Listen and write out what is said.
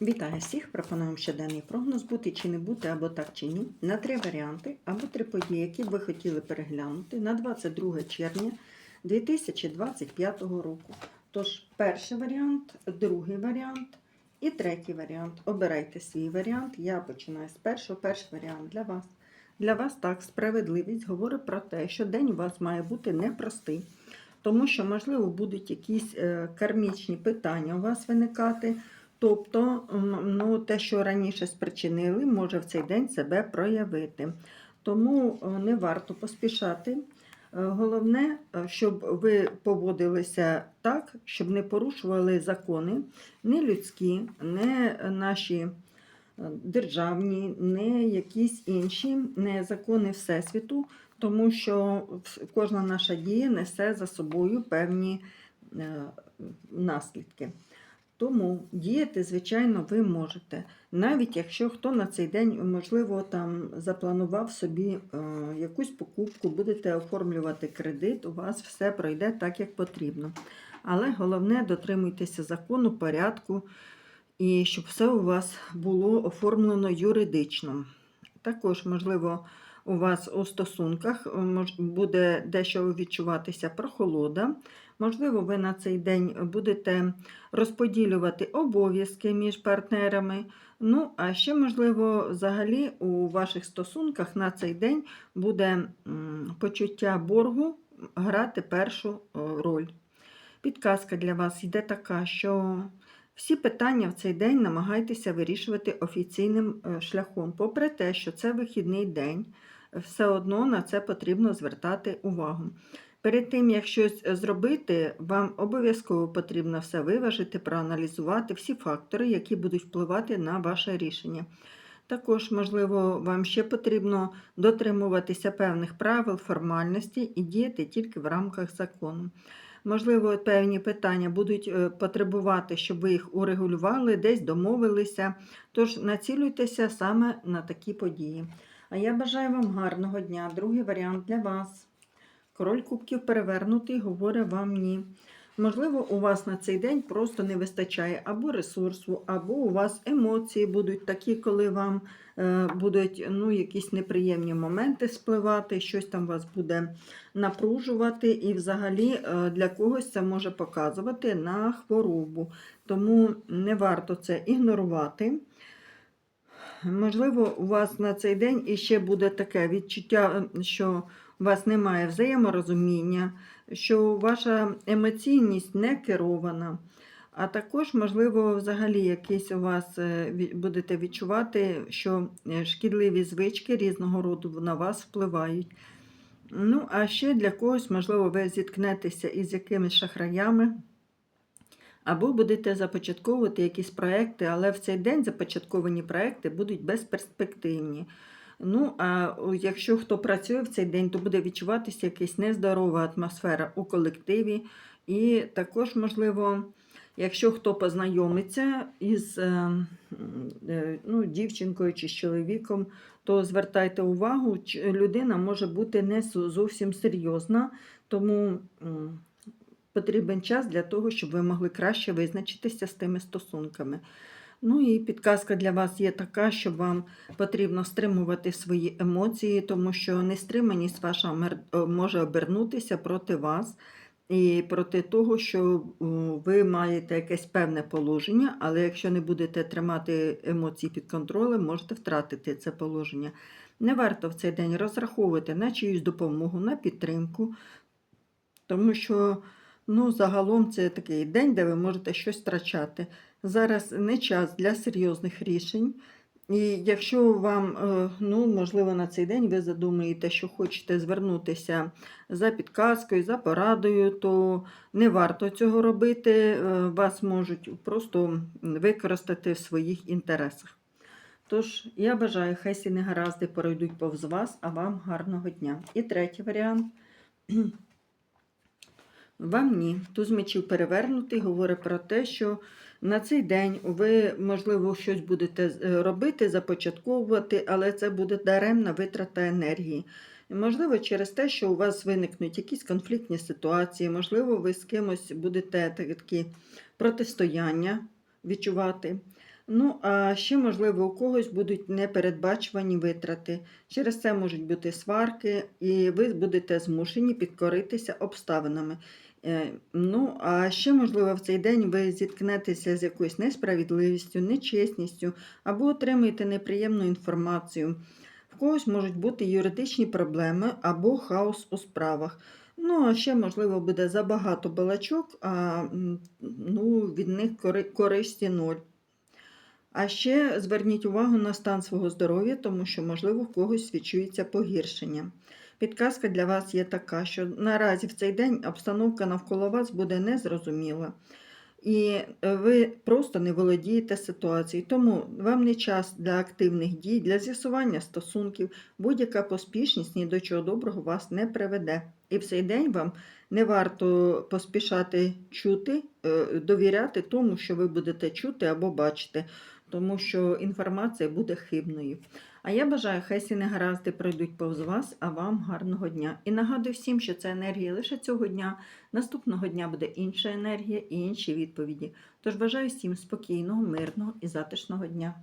Вітаю всіх! Пропонуємо щоденний прогноз бути чи не бути, або так чи ні, на три варіанти, або три події, які б ви хотіли переглянути на 22 червня 2025 року. Тож, перший варіант, другий варіант і третій варіант. Обирайте свій варіант. Я починаю з першого. Перший варіант для вас. Для вас так, справедливість говорить про те, що день у вас має бути непростий, тому що, можливо, будуть якісь е, кармічні питання у вас виникати. Тобто, ну, те, що раніше спричинили, може в цей день себе проявити. Тому е, не варто поспішати. Е, Головне, е, щоб ви поводилися так, щоб не порушували закони, не людські, не наші державні, не якісь інші, не закони Всесвіту, тому що кожна наша дія несе за собою певні наслідки. Тому діяти, звичайно, ви можете. Навіть якщо хто на цей день, можливо, там запланував собі е, якусь покупку, будете оформлювати кредит, у вас все пройде так, як потрібно. Але головне дотримуйтеся закону, порядку, і щоб все у вас було оформлено юридично. Також, можливо, у вас у стосунках е, буде дещо відчуватися прохолода. Можливо, ви на цей день будете розподілювати обов'язки між партнерами. Ну, а ще, можливо, взагалі у ваших стосунках на цей день буде почуття боргу грати першу е, роль. Підказка для вас йде така, що всі питання в цей день намагайтеся вирішувати офіційним е, шляхом. Попри те, що це вихідний день, все одно на це потрібно звертати увагу. Перед тим, як щось е, зробити, вам обов'язково потрібно все виважити, проаналізувати всі фактори, які будуть впливати на ваше рішення. Також, можливо, вам ще потрібно дотримуватися певних правил, формальностей і діяти тільки в рамках закону. Можливо, певні питання будуть е, потребувати, щоб ви їх урегулювали, десь домовилися. Тож націлюйтеся саме на такі події. А я бажаю вам гарного дня. Другий варіант для вас. Король кубків перевернутий говорить вам ні. Можливо, у вас на цей день просто не вистачає або ресурсу, або у вас емоції будуть такі, коли вам е, будуть ну, якісь неприємні моменти спливати, щось там вас буде напружувати, і взагалі е, для когось це може показувати на хворобу. Тому не варто це ігнорувати. Можливо, у вас на цей день іще буде таке відчуття, е, що у вас немає взаєморозуміння, що ваша емоційність не керована. А також, можливо, взагалі якийсь у вас е, будете відчувати, що е, шкідливі звички різного роду на вас впливають. Ну, а ще для когось, можливо, ви зіткнетеся із якимись шахраями, або будете започатковувати якісь проекти, але в цей день започатковані проекти будуть безперспективні. Ну, а якщо хто працює в цей день, то буде відчуватися якась нездорова атмосфера у колективі. І також, можливо, якщо хто познайомиться із е, е, ну, дівчинкою чи з чоловіком, то звертайте увагу, людина може бути не зовсім серйозна, тому потрібен час для того, щоб ви могли краще визначитися з тими стосунками. Ну і підказка для вас є така, що вам потрібно стримувати свої емоції, тому що нестриманість ваша е, може обернутися проти вас і проти того, що ви маєте якесь певне положення, але якщо не будете тримати емоції під контролем, можете втратити це положення. Не варто в цей день розраховувати на чиюсь допомогу, на підтримку, тому що ну, загалом це такий день, де ви можете щось втрачати. Зараз не час для серйозних рішень. І якщо вам, е, ну, можливо, на цей день ви задумаєте, що хочете звернутися за підказкою, за порадою, то не варто цього робити. е, Вас можуть просто використати в своїх інтересах. Тож, я бажаю, хай всі негаразди пройдуть повз вас, а вам гарного дня. І третій варіант. Вам ні. Туз мечів перевернутий говорить про те, що на цей день ви, можливо, щось будете е, робити, започатковувати, але це буде даремна витрата енергії. Можливо, через те, що у вас виникнуть якісь конфліктні ситуації, можливо, ви з кимось будете такі протистояння відчувати. Ну, а ще, можливо, у когось будуть непередбачувані витрати. Через це можуть бути сварки, і ви будете змушені підкоритися обставинами. Е, Ну, а ще, можливо, в цей день ви зіткнетеся з якоюсь несправедливістю, нечесністю або отримаєте неприємну інформацію. В когось можуть бути юридичні проблеми або хаос у справах. Ну, а ще, можливо, буде забагато балачок, а ну, від них кори- користі ноль. А ще зверніть увагу на стан свого здоров'я, тому що, можливо, в когось відчується погіршення. Підказка для вас є така, що наразі в цей день обстановка навколо вас буде незрозуміла. І е, ви просто не володієте ситуацією. Тому вам не час для активних дій, для з'ясування стосунків. Будь-яка поспішність ні до чого доброго вас не приведе. І в цей день вам не варто поспішати чути, е, довіряти тому, що ви будете чути або бачити, тому що інформація буде хибною. А я бажаю, хай всі негаразди пройдуть повз вас, а вам гарного дня. І нагадую всім, що це енергія лише цього дня. Наступного дня буде інша енергія і інші відповіді. Тож бажаю всім спокійного, мирного і затишного дня.